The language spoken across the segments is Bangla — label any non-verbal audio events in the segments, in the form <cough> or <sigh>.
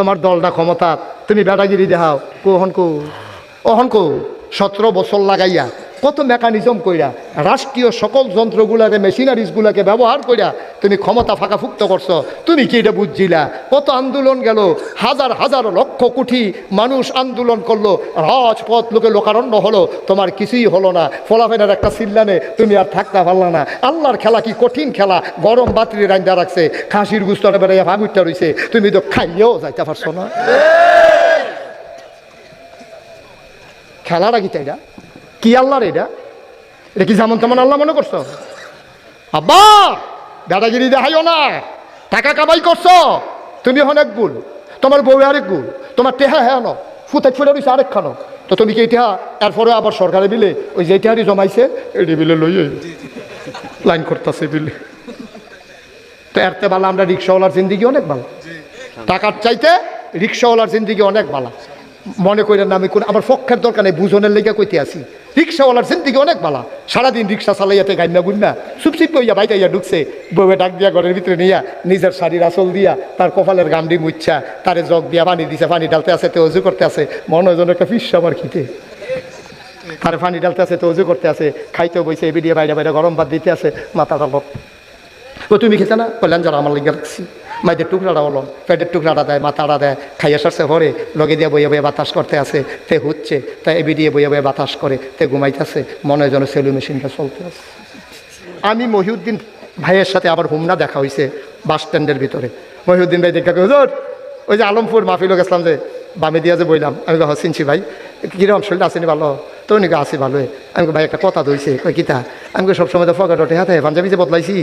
তোমার দল না ক্ষমতা তুমি বেটাগিরি দেখাও। কোহন কো। অহন কো। সতেরো বছর লাগাইয়া। কত মেকানিজম কইরা, রাষ্ট্রীয় সকল যন্ত্রগুলাকে মেশিনারিজগুলাকে ব্যবহার কইরা তুমি ক্ষমতা ফাঁকা ফুক্ত করছ, তুমি কি এটা বুঝছিলা? কত আন্দোলন গেল, হাজার হাজার লক্ষ কোটি মানুষ আন্দোলন করল, রাজপথ লোকে লোকারণ্য হলো, তোমার কিছুই হলো না ফলাফেনের একটা সিল্লানে তুমি আর থাকতে পারলা না। আল্লাহর খেলা কি কঠিন খেলা? গরম বাতরি রান্দা রাখছে, খাসির গুস্তটা বেড়াইয়া ভাগুরটা রইছে, তুমি তো খাইয়েও যাইতে পারছ না। খেলাটা কি এটা? কি আল্লাহর এটা? এটা কি যেমন তেমন আল্লাহ মনে করছ? আব্বা দাদাগিরি দেখাইও না। টাকা কামাই করছ? তুমি অনেক গুল তোমার বউ আরেক গুল তোমার টেহা হ্যাঁ ন ফুটাই ফুটে রয়েছে আরেক খানো। তো তুমি কি ইতিহা এরপরে আবার সরকারে বিলে ওই যে ইতিহারি জমাইছে এটি বিলে লই লাইন করতেছে বিলে। তো এরতে ভালো আমরা রিক্সাওয়ালার জিন্দিগি অনেক ভালো টাকার চাইতে রিক্সাওয়ালার জিন্দিগি অনেক ভালো মনে করেন আমি কোন আমার পক্ষের দরকার নেই, বুঝনের লেগে কইতে আসি রিক্সাওয়ালার জিন্দিগি অনেক ভালো সারাদিন রিক্সা চালাইয়াতে গাইনা গুন্না চুপচিপ কইয়া বাইতে ইয়া ঢুকছে, বউয়ে ডাক দিয়া ঘরের ভিতরে নিয়া, নিজের শাড়ির আসল দিয়া, তার কপালের গামডি মুচ্ছা তারে জগ দিয়া পানি দিছে, পানি ডালতে আছে, তো অজু করতে আছে। মনে হয় যেন একটা ফিস আমার খিতে তারে পানি ডালতে আছে, তো অজু করতে আছে। খাইতে বইছে এবিডিয়ে বাইরে বাইরে গরম ভাত দিতে আছে মাথা ডালত ও, তুমি খেতে না? কল্যাণ, যারা আমার লেগে রাখছি। মাইদের টুকরাটা হলো পেটের টুকরাটা দেয় মাথাটা দেয়। খাইয়ে সারছে ভরে লগে দিয়ে বইয়া বইয়া বাতাস করতে আছে, তে হচ্ছে তাই এবি দিয়ে বইয়া বইয়া বাতাস করে, তে ঘুমাইতেছে, মনে হয় যেন সেলু মেশিনটা চলতে আছে। আমি মহিউদ্দিন ভাইয়ের সাথে আবার হুমনা দেখা হয়েছে বাস স্ট্যান্ডের ভিতরে। মহিউদ্দিন ভাই দেখা হুজুর, ওই যে আলমপুর মাহফিল গেছিলাম যে, বামে দিয়া যে বইলাম, আমি কহ চিনছি ভাই কীরকম শরীরটা, আসেনি ভালো? তো উনি আছে ভালোই। আমি ভাই, একটা কথা দইছে কই কিতা আমি সবসময় তো ফগাটো টেহাতে পাঞ্জাবি যে বদলাইছি।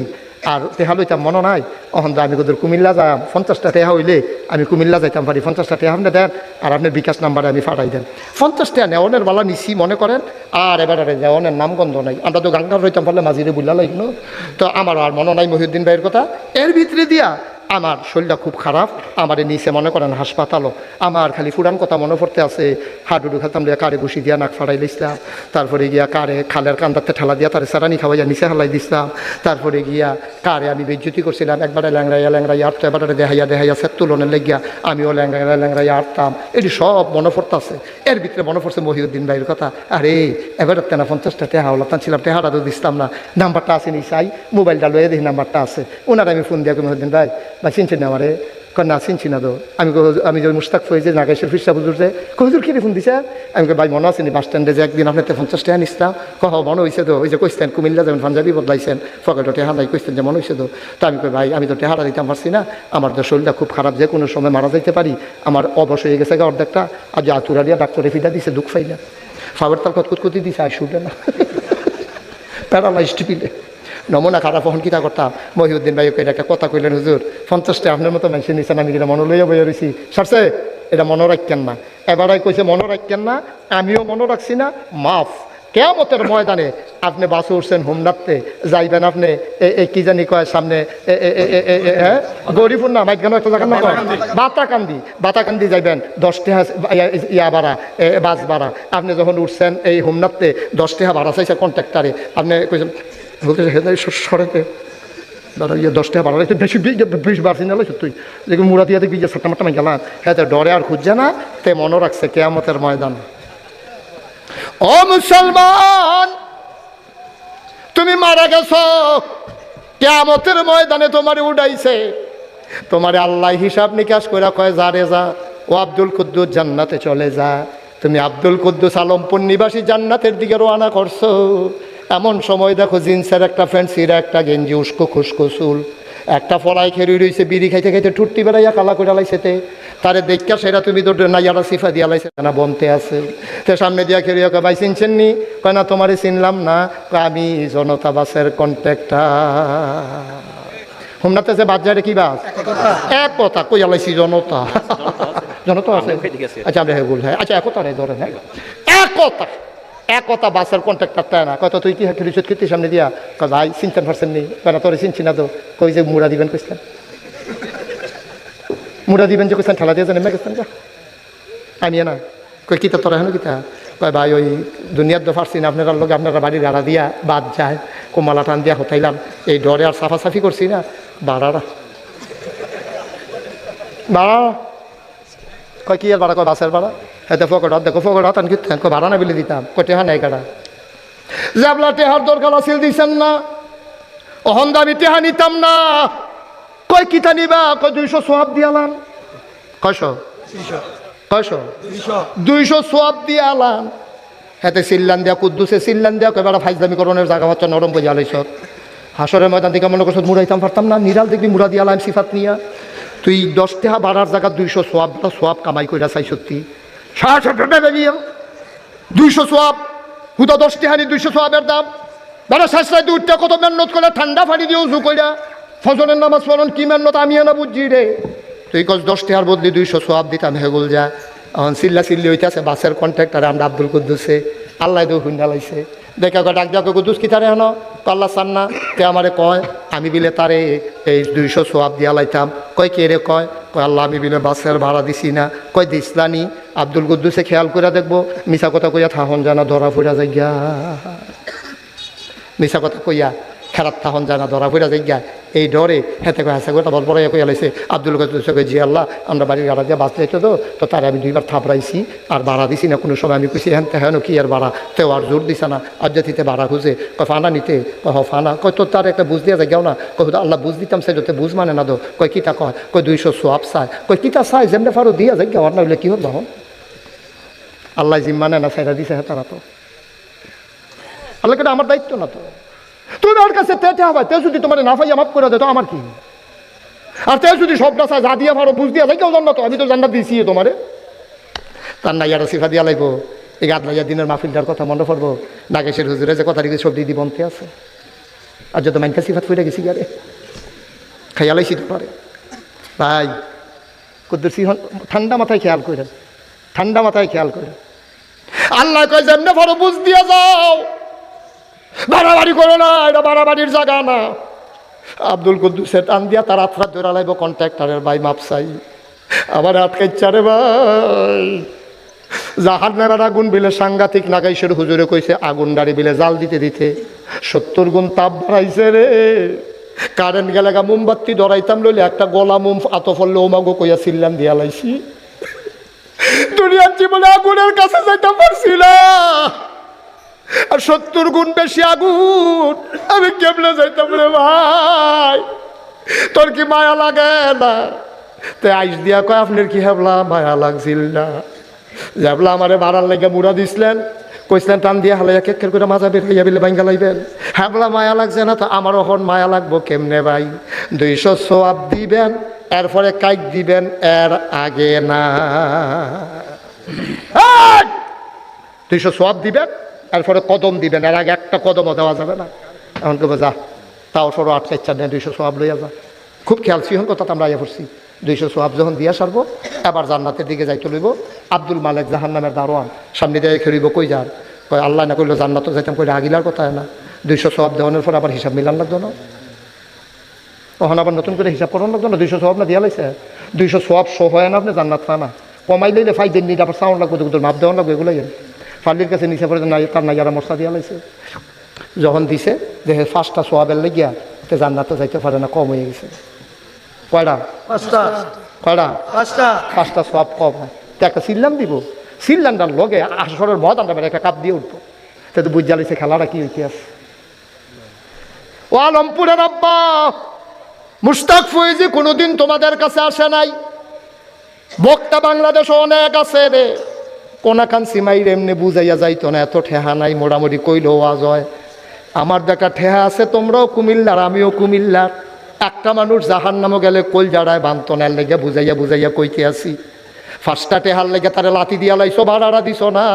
আর তেহা লইতাম মনে নাই। অহন আমি কোদের কুমিল্লা যাম, পঞ্চাশটা টেহা হইলে আমি কুমিল্লা যাইতাম পারি পঞ্চাশটা টেহা আপনি দেন আর আপনি বিকাশ নাম্বারে আমি ফাটাই দেন। পঞ্চাশটা নেওয়ানের বালা নিছি, মনে করেন, আর এবার নেওয়ানের নাম গন্ধ নাই। আমরা তো গাঙ্গার রইতাম পারলে মাঝিরে বুল্লা লাগল তো আমার আর মনে নাই মহিউদ্দিন ভাইয়ের কথা। এর ভিতরে দিয়া আমার শরীরটা খুব খারাপ, আমার নিচে মনে করেন হাসপাতালও। আমার খালি ফুরান কথা মনে পড়তে আছে, হাডুডু খেতাম দিয়া কারে ঘুষি দিয়া নাক ফাড়াই দিছিলাম তারপরে গিয়া কারে খালের কান্দাতে ঠেলা দিয়া তারে সারানি খাওয়াইয়া নিচে হালাই দিছিলাম, তারপরে গিয়া কারে আমি বেজ্জুতি করছিলাম, একবারে ল্যাংরাইয়া ল্যাংরাইয়া আটতো এবারে দেহাইয়া দেহাইয়া সেত তুলনের লেগিয়া আমিও ল্যাংরাইয়া ল্যাংরাইয়া আটতাম। এটি সব মনে পড়তেছে এর ভিতরে মনে পড়ছে মহিউদ্দিন ভাইয়ের কথা, আরে, এবার তেনা পঞ্চাশটা টেহা হলো ছিলাম, টেহাটা তো দিছিলাম না। নাম্বারটা আছে নি, চাই, মোবাইলটা লয়ে দেখি নাম্বারটা আছে। ওনার আমি ফোন দিয়া মহিউদ্দিন ভাই বা চিনছেন না আমারে? কয় না, চিনছি না তো। আমি আমি যে মুস্তাক যে নাগেশ্বর ফিরসা বুজুর যে হুজুর, কি ফোন দিছে? আমি ভাই, মনে আছে নি, বাস স্ট্যান্ডে যে একদিন আপনার পঞ্চাশ টাকা নিছিলাম কহ, মনে হয়েছে তো, ওই যে কইছেন কুমিল্লা যাবেন পাঞ্জাবি বদলাইছেন ফকেটে টেহা নাই কইছেন যে মনে হয়েছে তো। তো আমি কই, ভাই, আমি তো টেহারা দিতে পারছি না, আমার তো শরীরটা খুব খারাপ, যে কোনো সময় মারা যাইতে পারি, আমার অবশ হয়ে গেছে অর্ধেকটা, আর যে আতুরা দিয়া ডাক্তারে ফিটা দিছে, দুঃখ পাইলা ফাবার তাল কতকুতি দিছে আর শুনলে না। <laughs> প্যারালাইজড পিলে। নমুনা খারাপ হন কিতা করতাম? মহিউদ্দিন ভাই ওকে একটা কথা কইলেন হুজুর পঞ্চাশটা আপনার মতো মানুষের নিচে আমি যেটা মনে লইয়া বইয়া রয়েছি সারছে এটা মনে রাখতেন না। এবারাই কইছে মনে রাখতেন না আমিও মনে রাখছি না মাফ। কেমতের ময়দানে আপনি বাসে উঠছেন হোমনাথতে যাইবেন আপনি কি জানি কয় সামনে হ্যাঁ? গরিপুর না মাইক একটা জায়গার নাম কয়? বাতাকান্দি। বাতাকান্দি। যাইবেন দশটি ইয়া ভাড়া এ, বাস ভাড়া। আপনি যখন উঠছেন এই হোমনাথতে দশটি ভাড়া চাইছে কন্ট্রাক্টারে। আপনি কইছেন বলতে সড়কে দাদা ইয়ে দশ টাকা বাড়ালে, বেশি বেশি বাড়ছি না তুই দেখি মুড়া দিয়ে দেখবি যে সাতটা মাত্রা গেলাম। হ্যাঁ ডরে আর খুঁজছে না, তে মনে রাখছে কেয়ামতের ময়দান। ও মুসলমান, তুমি মারা গেছো। কেয়ামতের ময়দানে তোমারে উড়াইছে তোমারে আল্লাহ হিসাব নিকাশ করে কয়, যা রে যা, ও আব্দুল কুদ্দুস জান্নাতে চলে যা। তুমি আব্দুল কুদ্দুস আলমপুর নিবাসী জান্নাতের দিকে রওনা করছ। এমন সময় দেখো জিন্সের একটা প্যান্ট সিরা একটা গেঞ্জি উস্কো খুস্কো চুল। একটা ফলাই খেরি রইছে বিড়ি খাইতে খাইতে ঠুট্টি বেড়াইয়া কালা করে লাইছেতে তারে দেখা সেটা তুমি তো নাইয়ারা সিফা দিয়া লাইছে না বনতে আছে? তে সামনে দিয়া খেরিয়া কয় ভাই চিনছেন নি কয় না তোমারে চিনলাম না। আমি জনতা বাসের কন্ট্যাক্টার হোমনাতে যে বাদ যায় কি বাস? এক কথা। কই আলাইছি জনতা। <laughs> জনতা আছে? আচ্ছা আমরা ভুল হ্যাঁ। আচ্ছা একতা রে ধরেন হ্যাঁ। এক কথা। এক কথা বাসের কন্ট্রাক্টর তাই না। কত তুই কি খেলিস কীর্তি সামনে দিয়া? কয় ভাই চিনতেন পারছেন নি। কেন তোর চিনছি না তো। কই যে মুড়া দিবেন কইছেন। মুড়া দিবেন যে কইছেন, ঠেলা দিয়ে জানেন না কইছেন আমি না। কই কিতা তোরা হেন কিতা কয় ভাই, ওই দুনিয়ার তো পারছি না। আপনারা লোক আপনারা বাড়ির গাড়া দিয়া বাদ যায়, কোমালা টান দিয়া হতাইলাম এই ডরে আর সাফাসাফি করছি না। বাড়ারা। বাড়া কয় কি এর ভাড়া? কয় বাসের ভাড়া? হ্যাঁ ফকট দেখো ফকট হাত আনকি ভাড়া না বিলে দিতাম। কয় টেহা নাই কাটা। জাবলা টেহার দরকার আছিল দিছেন না। অহন দামি টেহা নিতাম না। কয় কিতা নিবা? কয় দুইশো সোয়াব দিয়ালাম। কয়শো? কয়শো? দুইশো সোয়াব দিয়ালাম। হাতে সিল্লান দিয়া কুদ্দুসে সিল্লান দিয়া কয় বেড়া ফাইজলামি করণের জায়গা হচ্ছে নরম বোঝা আলাইছ। হাসরের ময়দান থেকে মনে করছ মুড়াইতাম পারতাম না? নিরাল দেখবি মুড়া দিয়া আলাম সিফাত নিয়া। তুই দশ টাকা বাড়ার জায়গা দুইশো সোয়াব সোয়াব কামাই কইরা চাই সত্যি। দুইশো সোয়াব, হুদা দশ টাকানি দুইশো সোয়াবের দাম। বেড়া শেষরাই দুধটা কত মেহনত করে ঠান্ডা পানি দিয়ে উজু কইরা ফজরের নামাজ পড়ন, কি মেহনত আমি না বুঝছি রে। তুই কস দশ টাকার বদলি দুইশো সোয়াব দিতাম হেগুল যা। এখন চিল্লা চিল্লি হইতেছে, বাসের কন্ট্রাক্টারে আমরা আব্দুল কুদ্দুসে, আল্লাহ দেও হুন্ডা লাইছে। দেখে কয় ডাক দেখো কুদ্দুস কি তারে হেন? আল্লাহ চান তে আমারে কয়, আমি বিলে তারে এই দুইশো সোয়াব দিয়া লাইতাম। কয়, কে রে কয়? কয়, আল্লাহ আমি বিলে বাসের ভাড়া দিছি না। কয় দিসলানি আব্দুল কুদ্দুসে খেয়াল করে দেখব মিশা কথা কইয়া থাহন জানা, ধরা ফুরা যাই গা মিশা কথা কইয়া খেরাত থাহন জানা, ধরা ফিরা যাই গা এই ডরে হেতে কয়ে, হাসে কথা বল পরে কইয়া লাইছে। আব্দুল কয়ে, জি আল্লাহ, আমরা বাড়ির ভাড়া দিয়ে বাঁচতে যেত তো তো তারে আমি দুইবার থাপড়াইছি, আর ভাড়া দিছি না। কোনো সময় আমি কুছি হ্যান হেন কি আর ভাড়া? তেও আর জোর দিছে না। আর জাতিতে ভাড়া খুঁজে, কয়, ফানা নিতে, কয়, হ, ফানা। কয় তো তার একটা বুঝ দিয়া যায় না। কয় আল্লাহ বুঝ দিতাম, সে যাতে বুঝ মানে না দো কয়, কিতা কয়? কয়, দুইশো সোয়াব চায় কয়, কিতা চায় যেমনি ফারো দিয়া যায় আর না হইলে কি হল তখন? আল্লাহ জিম মানে না সাইরা দিছে তারা তো। আল্লাহ কেটে আমার দায়িত্ব না তো। তুমি ওর কাছে তেতে হবে তে যদি তোমার না পাইয়া মাফ করে দে তো আমার কি? আর তে যদি সবটা চায় যা দিয়া ভালো বুঝ দিয়া কেউ জান্নাত আমি তো জান্নাত দিয়েছি তোমারে। তার না ইয়ারা সিফা দিয়া লাগবো এই গাদ লাইয়া দিনের মাহফিলটার কথা মনে পড়ব। নাগেশের হুজুরে যে কথা দিকে সব দিদি বনতে আছে। আর যত মাইনকা সিফাত ফুটে গেছি গারে খাইয়া লাইছি তোমারে ভাই কুদ্দুর সিংহ ঠান্ডা মাথায় খেয়াল করে ঠান্ডা মাথায় খেয়াল করে আল্লাহ কয় যেমনে ভালো বুঝ দিয়া যাও। বাড়াবাড়ি করো না, এটা বাড়াবাড়ির জায়গা না। আব্দুল কুদ্দুসের টান দিয়া তার আত্রা ধরা লাগবো কন্ট্রাক্টারের, ভাই মাপসাই আবার আটকাইচ্ছা রে ভাই। জাহাজ নেড়ার আগুন বিলে সাংঘাতিক নাগাইশের হুজুরে কইছে, আগুন ডাড়ি বিলে জাল দিতে দিতে সত্তর গুণ তাপ বাড়াইছে রে। কারেন্ট গেলে মোমবাতি ধরাইতাম, লইলে একটা গলা মোম আত ফললে ওমাগো, কইয়া সিল্লাম দিয়া লাইছি। দুনিয়ার জীবনে আগুনের কাছে যাইতে পারছি না। আর সত্তর গুণ বেশি আগুন, আমি কেমনে যাইতাম রে ভাই? তোর কি মায়া লাগে না? তাই আইস দিয়া কয়, আপনার কি হেবলা? মায়া লাগছিল না। যাবলা আমারে বাড়ার লেগে মুড়া দিছিলেন। কইছিলেন, টান দিয়ে হালাইয়া কেকের করে মাজা বের হইয়া বিলে বাইঙ্গা লাইবেন। হ্যাবলা মায়া লাগছে না তো? আমার এখন মায়া লাগবো কেমনে ভাই? দুইশো সোয়াব দিবেন এরপরে কাইক দিবেন, এর আগে না। দুইশো সোয়াব দিবেন, এরপরে কদম দিবেন। এর আগে একটা কদমও দেওয়া যাবে না। এখন কেবো যা, তাও সরো আটকা, ইচ্ছা নেই, দুইশো সোয়াব লইয়া যা। খুব খেয়াল সিহন কথা আমরা ইয়ে করছি দুইশো সোয়াব যখন দিয়া সারবো, এবার জান্নাতের দিকে যাইতে লইব। আব্দুল মালেক জাহান নামের দারোয়ান, সামনে দিয়ে খেলিব কই যার? কয়, আল্লাহ না কইলো জান্নাত যাইতাম কইলে আগিলার কথা না। দুইশো সোয়াব দেওয়ানোর পর আবার হিসাব মিলান লাগতো না। তখন আবার নতুন করে হিসাব করার লাগতো না দুইশো সোয়াব না দিয়া লাইছে দুইশো সোয়াব শো হয় না আপনি জান্নাত পা না। কমাই লইলে ফাই দিন নিতে আবার সাউন্ড লাগবে দুটো মাপ দেওয়ান লাগবে এগুলোই ফালির কাছে নিচে পড়ে নাই তার নাইয়ারা মশলা দিয়া লাইছে যখন দিছে দেখে ফার্স্টটা সোয়াবের লেগিয়া তে জান্নাতে যাইতে পারে না কম হয়ে গেছে। কয়টা? পাঁচটা। কয়টা? পাঁচটা। পাঁচটা সব কম হয়। তো একটা সিল্লাম দিব। সিল্লামটার লগে আসরের মদ আমরা একটা কাপ দিয়ে উঠবো। তো বুঝ জ্বালিছে খেলাটা কি ইতিহাস? ও আলমপুরের আব্বা মুস্তাক ফয়েজি কোনোদিন তোমাদের কাছে আসে নাই। বক্তা বাংলাদেশ অনেক আছে রে। কোনাখান সিমাই এমনি বুঝাইয়া যাইতো না, এত ঠেহা নাই মোটামুটি কইলেও আজ হয়। আমার দেখা ঠেহা আছে, তোমরাও কুমিল্লার, আমিও কুমিল্লার। একটা মানুষ জাহান নামও গেলে কল জাড়ায় বান্ত নেল লেগে বুঝাইয়া বুঝাইয়া কইতে আসি। ফার্স্টটা টেহার লেগে তারে লাতি দিয়া লাইছো ভাড়াটা দিছ না।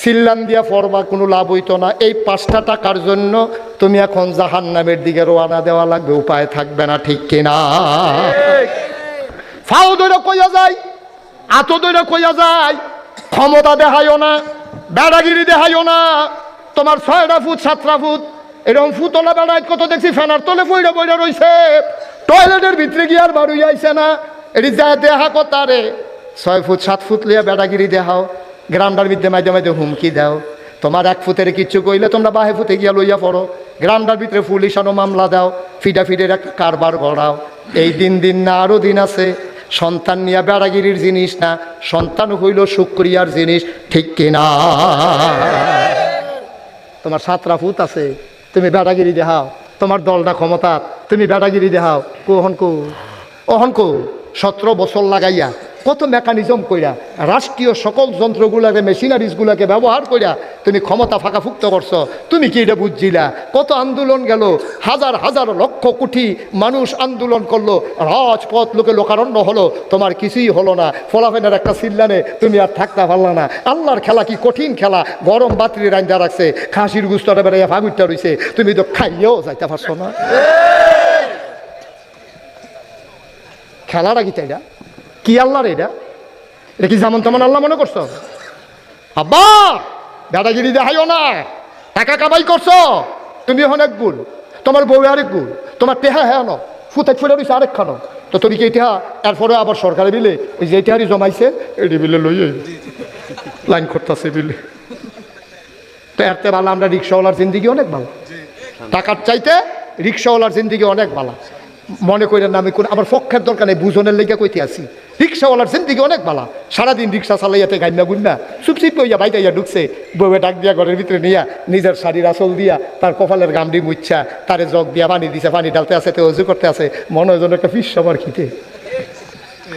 সিল্লান দিয়া ফরবা কোনো লাভ হইতো না। এই পাঁচটা টাকার জন্য তুমি এখন জাহান নামের দিকে রোয়ানা দেওয়া লাগবে, উপায় থাকবে না, ঠিক কিনা ফাও দইরা কইয়া যায়, আতো দইরা কইয়া যায়, ক্ষমতা দেখাইও না, বেড়াগিরি দেখাইও না। তোমার ছয়টা ফুট, সাতটা ফুট, এরকম ফুতলা বেড়ায় কত দেখছি ফ্যানার তলে বইরা বইরা রইছে। টয়লেটের ভিতরে গিয়ে আর বাড়ুই আইছে না। এটি যায় দেহা কথারে ছয় ফুট, সাত ফুট লিয়া বেড়াগিরি দেখাও। গ্রামটার মধ্যে মাঝে মাঝে হুমকি দাও। তোমার এক ফুতের কিচ্ছু কইলে তোমরা বাহে ফুটে গিয়া লইয়া পড়ো। গ্রামটার ভিতরে পুলিশানো মামলা দাও ফিডা ফিডের একটা কারবার গড়াও। এই দিন দিন না আরও দিন আছে। সন্তান নিয়ে বেড়াগিরির জিনিস না, সন্তান হইল শুক্রিয়ার জিনিস, ঠিক কিনা? তোমার সাতরা ফুত আছে, তুমি বেড়াগিরি দেখাও তোমার দলটা ক্ষমতা তুমি বেড়াগিরি দেখাও কোহন কো? অহন কো? সতেরো বছর লাগাইয়া কত মেকানিজম কইরা রাষ্ট্রীয় সকল যন্ত্রগুলাকে মেশিনারিজগুলাকে ব্যবহার কইরা তুমি ক্ষমতা ফাঁকা ফুক্ত করছ। তুমি কি এটা বুঝছিলা? কত আন্দোলন গেল হাজার হাজার লক্ষ কোটি মানুষ আন্দোলন করল রাজপথ লোকে লোকারণ্য হলো তোমার কিছুই হলো না। ফলাফেনের একটা সিল্লানে তুমি আর থাকতে পারলা না। আল্লাহর খেলা কি কঠিন খেলা? গরম বাতির রান্দা রাখছে খাসির গুস্তটা বেড়াইয়া ফাগুরটা রইছে। তুমি তো খাইয়েও যাইতে পারছ না। খেলাটা কি তাইটা কি আল্লাহর এটা? এটা কি যেমন তেমন আল্লাহ মনে করছ? আব্বা, দাদাগিরি দেখাইও না। টাকা কামাই করছ? তুমি অনেক গুণ। তোমার বউ আরেক গুণ। তোমার টেহা হ্যাঁ ন ফুতে ফুটে রয়েছে আরেক খানো। তো তুমি কি টেহা এরপরে আবার সরকারে বিলে ওই যে টেহারি জমাইছে, এটি বিলে লই লাইন করতেছে বিলে। তো এরতে ভালো, আমরা রিক্সাওয়ালার জিন্দিগি অনেক ভালো। টাকার চাইতে রিক্সাওয়ালার জিন্দিগি অনেক ভালো। মনে করেন আমি কোন আমার পক্ষের দরকার নেই, বুঝনের লেগে কইতে আসি। রিক্সাওয়ালার জিন্দিগি অনেক ভালো সারাদিন রিক্সা চালাইয়াতে গাইনা গুন্না চুপচিপ হইয়া বাইতে ইয়া ঢুকছে, বউয়ে ডাক দিয়া ঘরের ভিতরে নিয়া, নিজের শাড়ির আসল দিয়া, তার কপালের গামডি মুচ্ছা তারে জগ দিয়া পানি দিছে, পানি ডালতে আছে, তো অজু করতে আছে। মনে হয় একটা ফিস সবার খিতে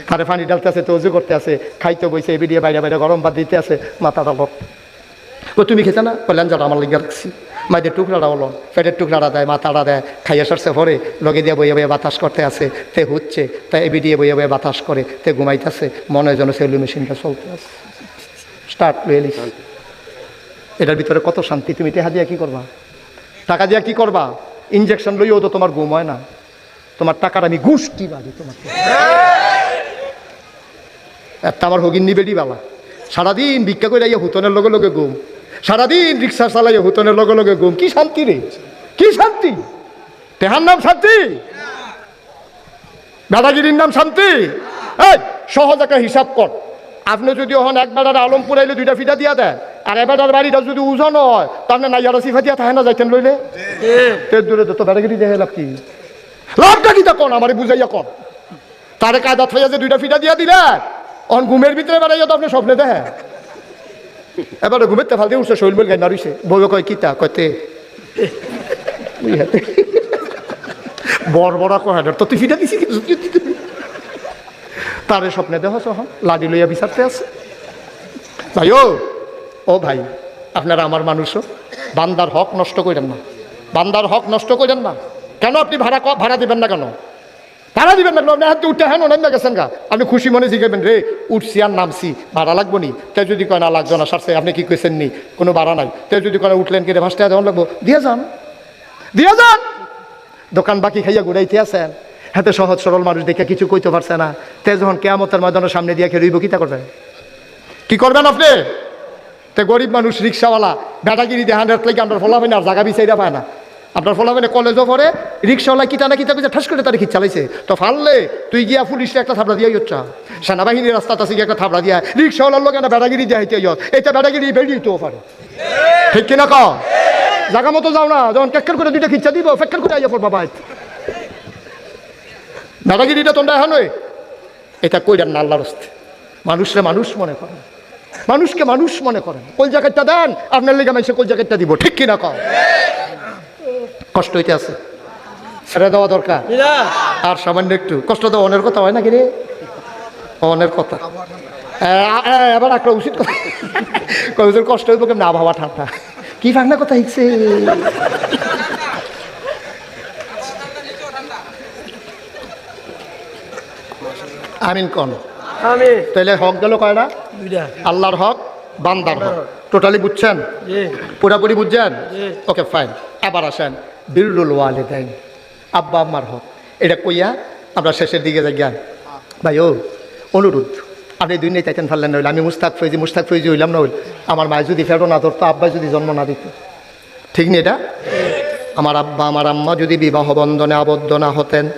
তারে পানি ডালতে আছে, তো অজু করতে আছে। খাইতে বইছে, এবিডিয়ে বাইরে বাইরে গরম ভাত দিতে আছে মাথা ডালত ও তুমি খেতে না? কল্যাণ যারা আমার লেগে রাখছি। মাইদের টুকরাটা হলো, পেটের টুকরাটা দেয়, মাথাটা দেয়, খাইয়ে সারছে ভরে লগে দিয়ে বইয়ে বইয়ে বাতাস করতে আছে, তে হচ্ছে, তা এবি দিয়ে বইয়ে বইয়ে বাতাস করে, তে ঘুমাইতেছে, মনে যেন সেলু মেশিনটা চলতে আছে। স্টার্ট লইলি এটার ভিতরে কত শান্তি, তুমি টেহা দিয়া কী করবা? টাকা দিয়া কি করবা? ইঞ্জেকশন লইও তো তোমার ঘুম হয় না। তোমার টাকার আমি গুষ্টি বাড়ি তোমার একটা আমার হগিন নিবেডি বালা সারাদিন ভিক্ষা করে ইয়ে হুতনের লগে লগে ঘুম। সারাদিন রিক্সা চালাইয়া হুতনের লগে লগে ঘুম। কি শান্তি রে? কি শান্তি? তেহার নাম শান্তি? দাদাগিরির নাম শান্তি? এই, সহজ একটা হিসাব কর। আপনি যদি ওখানে এক বেড়ার আলমপুর আইলে দুইটা ফিটা দিয়া দেন, আর এবেটার বাড়িটা যদি উজন হয় তাহলে না ইয়ারা সিফা দিয়া থাকে না যাইতেন লইলে? দূরে তো বেড়াগিরি দেখে লাভ কি? লাভটা কি তা কোন, আমারে বুঝাইয়া কর তারে কায়দা থইয়া যে দুইটা ফিটা দিয়া দিলে অন ঘুমের ভিতরে বেড়াইয়া তো আপনি স্বপ্নে দেখে এবারে ঘুমের তে ফালতে উঠছে শৈল বল গাই নারিছে বউ কয় কিতা কয়তে বড় বড় কয় তো তুই ফিটা দিছি তারে স্বপ্নে দেহ সহ লাডি লইয়া বিচারতে আছে। ভাই ও ও ভাই, আপনারা আমার মানুষও, বান্দার হক নষ্ট করেন না। বান্দার হক নষ্ট করেন না। কেন আপনি ভাড়া ক- ভাড়া দিবেন না কেন? ভাড়া দিবেন না কেন আপনি হাতে উঠতে হ্যাঁ না গেছেন গা। আপনি খুশি মনে শিখাবেন রে, উঠছি আর নামছি, ভাড়া লাগবো নি? তে যদি কয়, না লাগতো না, সারছে, আপনি কি কইছেন নি? কোনো ভাড়া নাই। তে যদি কয়, উঠলেন কি রে, ভাসতে দেওয়া লাগবো? দিয়ে যান দিয়ে যান! দোকান বাকি খাইয়া ঘুরাইতে আছেন। হাতে সহজ সরল মানুষ দেখে কিছু কইতে পারছে না। তে যখন কেয়ামতের ময়দানের সামনে দিয়ে খেয়ে রইব কিতা করবেন? কি করবেন আপনি? তে গরিব মানুষ, রিক্সাওয়ালা বেটাগিরি দেহান লাগে আপনার ফলাফেন আর জায়গা বিচাইরা পায় না। আপনার ফলাফেনে কলেজও পরে রিক্সাওয়ালা কিতা না কিতা ঠাস করে তার খিচ চালাইছে তো ফাললে, তুই গিয়া পুলিশে একটা থাবড়া দিয়াই হচ্ছা সেনাবাহিনীর রাস্তা তাসি একটা থাবড়া দিয়া। রিক্সাওয়ালার লোক না বেটাগিরি দিয়া হইতে ইয়ত। এটা বেটাগিরি বেরিয়ে তো পারে। ঠিক কিনা ক জায়গা মতো যাও না, যখন কেক্কের করে দুইটা খিচ্ছা দিব ফেক্কের করে আইয়া পড়বা বাইত দাদাগিরিটা তোমরা এখন এটা কইরান না আল্লাহর হস্তে মানুষরে মানুষ মনে করেন মানুষকে মানুষ মনে করেন কোন জায়গাটা দেন, আপনার লেগে মানুষে কোন জায়গাটা দিব। ঠিক কিনা কম কষ্ট হইতে আছে। ছেড়ে দেওয়া দরকার। আর সামান্য একটু। কষ্ট দেওয়া অনের কথা হয় নাকি রে? অনের কথা। এবার একটা উচিত কথা। কবিদের কষ্ট হইব কেমন? আবহাওয়া ঠান্ডা। কি ভাঙনা কথা হিকছে আমিন কন। তাহলে হক গেল কয়টা? দুইটা। আল্লাহর হক বান্দার হক। টোটালি বুঝছেন? পুরাপুরি বুঝছেন? ওকে ফাইন আবার আসেন। বিরুল ওয়ালে ওয়ালিদাইন। আব্বা, আম্মার হক। এটা কইয়া আমরা শেষের দিকে যাই জ্ঞান ভাই, ও, অনুরোধ। আপনি দুই নেই চাইতেন ফেললেন নইলে আমি মুস্তাক ফৈজি মুস্তাক ফৈজি হইলাম না হইল। আমার মায় যদি ফেরো না ধরতো, আব্বা যদি জন্ম না দিত। ঠিক নি এটা? আমার আব্বা, আমার আম্মা যদি বিবাহ বন্ধনে আবদ্ধ না হতেন,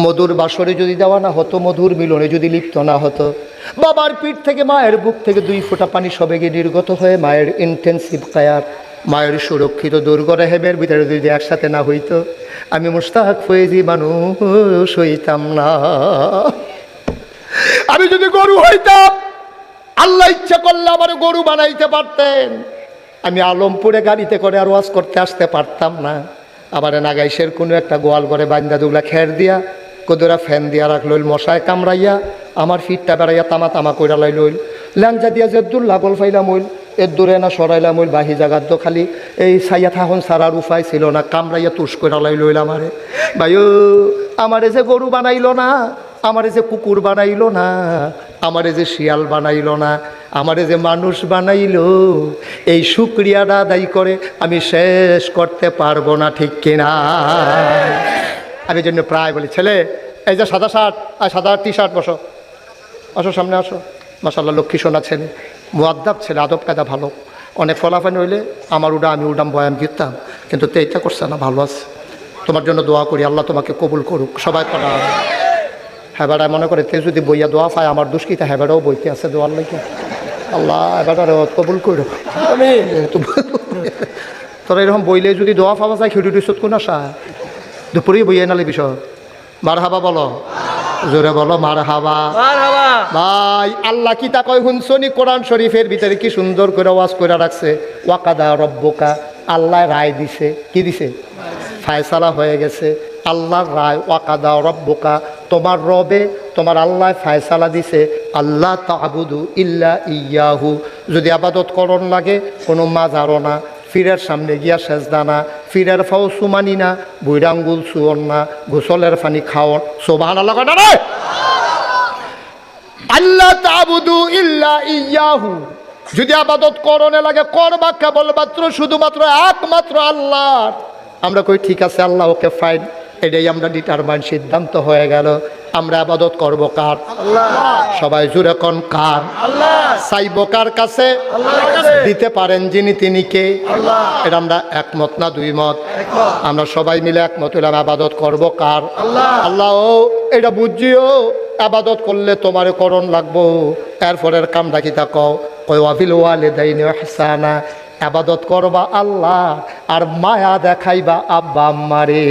মধুর বাসরে যদি দেওয়া না হতো, মধুর মিলনে যদি লিপ্ত না হতো, বাবার পিঠ থেকে মায়ের বুক থেকে দুই ফোঁটা পানি সবেগে নির্গত হয়ে মায়ের ইন্টেন্সিভ কায়ার মায়ের সুরক্ষিত দুর্গ রেহেবের ভিতরে যদি একসাথে না হইতো, আমি মুস্তাক ফয়েজি মানুষ হইতাম না। আমি যদি গরু হইতাম, আল্লাহ ইচ্ছা করলে আমার গরু বানাইতে পারতেন। আমি আলমপুরে গাড়িতে করে আর ওয়াজ করতে আসতে পারতাম না। আবার নাগাইশের কোনো একটা গোয়াল করে বান্দা দুগলা খের দিয়া, কদুরা ফ্যান দিয়া রাখলইল মশায় কামড়াইয়া আমার ফিটটা বেড়াইয়া তামা তামা কইরা লাই লইল। ল্যাংজা দিয়া যে দূর লাগল ফাইলাম হইল। এর দূরে না সরাইলাম হইল বাহি জাগাত তো খালি। এই সাইয়া থাকুন সারার উপায় ছিল না, কামড়াইয়া তুষ কইরা লাই লইল আমারে। ভাইও আমারে যে গরু বানাইল না, আমারে যে কুকুর বানাইল না, আমারে যে শিয়াল বানাইল না, আমারে যে মানুষ বানাইল, এই শুক্রিয়াটা আদায় করে আমি শেষ করতে পারব না, ঠিক কিনা? আমি জন্য প্রায় বলি, ছেলে, এই যে সাদা শার্ট আর সাদা টি শার্ট বসো। আসো সামনে আসো। মাসাল্লাহ লক্ষ্মী সোনা ছেলে। মুয়াদ্দাব ছেলে আদব কায়দা ভালো। অনেক ফলাফল হইলে আমার উডা আমি উডাম বয়ান গিরতাম কিন্তু তো এইটা করছে না ভালো আছে। তোমার জন্য দোয়া করি আল্লাহ তোমাকে কবুল করুক। সবাই করা হ্যাঁ মনে করে তে যদি বইয়া দোয়া পায় আমার দুষ্কিতা হ্যাঁ বইতে আছে দোয়ার লাগে। আল্লাহ এবার কবুল করো। আমি তোর এরকম বইলে যদি দোয়া পাওয়া যায় খেটু দিছত কোন আশা দুপুরেই বইয়ে নালে বিষয়। মার হাবা বলো। জোরে বলো মার হাবা ভাই আল্লাহ কি তা কয় হুনসনি কোরআন শরীফের ভিতরে কি সুন্দর করে ওয়াজ করে রাখছে? ওয়াকাদা রব্বকা আল্লাহ রায় দিছে। কি দিছে? ফায়সালা হয়ে গেছে। আল্লাহর রায় ওয়াকাদা রব্বকা তোমার রবে তোমার আল্লাহ ফায়সালা দিছে। আল্লাহ তাবুদু ইল্লা ইয়াহু। যদি আবাদত করণ লাগে কোনো মাজারও না। ফিরের সামনে গিয়া সেজদা না। ফিরের ফাও সুমানি না বৈরাঙ্গুল সুয়ন না, গোসলের পানি খাওয়ন সোভান যদি আবাদত করণে লাগে, করবা কেবলমাত্র, শুধুমাত্র একমাত্র আল্লাহ আমরা কই, ঠিক আছে আল্লাহ ওকে ফাইন এটাই আমরা ডিটারমাইন সিদ্ধান্ত হয়ে গেল। আমরা আবাদত করব কার? সবাই জুড়ে কন, কার? চাইব কার কাছে? দিতে পারেন যিনি তিনি কে। এটা আমরা একমত না দুই মত? আমরা সবাই মিলে একমত হইলাম আবাদত করব কার? আল্লাহ ও এটা বুঝিও, আবাদত করলে তোমার করণ লাগবো। এরপরের কাম ডাকি তা কও? কই ওয়াফিল ওয়ালে দাইনি হাসানা আবাদত করবা আল্লাহ আর মায়া দেখাইবা আব্বা আম্মারে।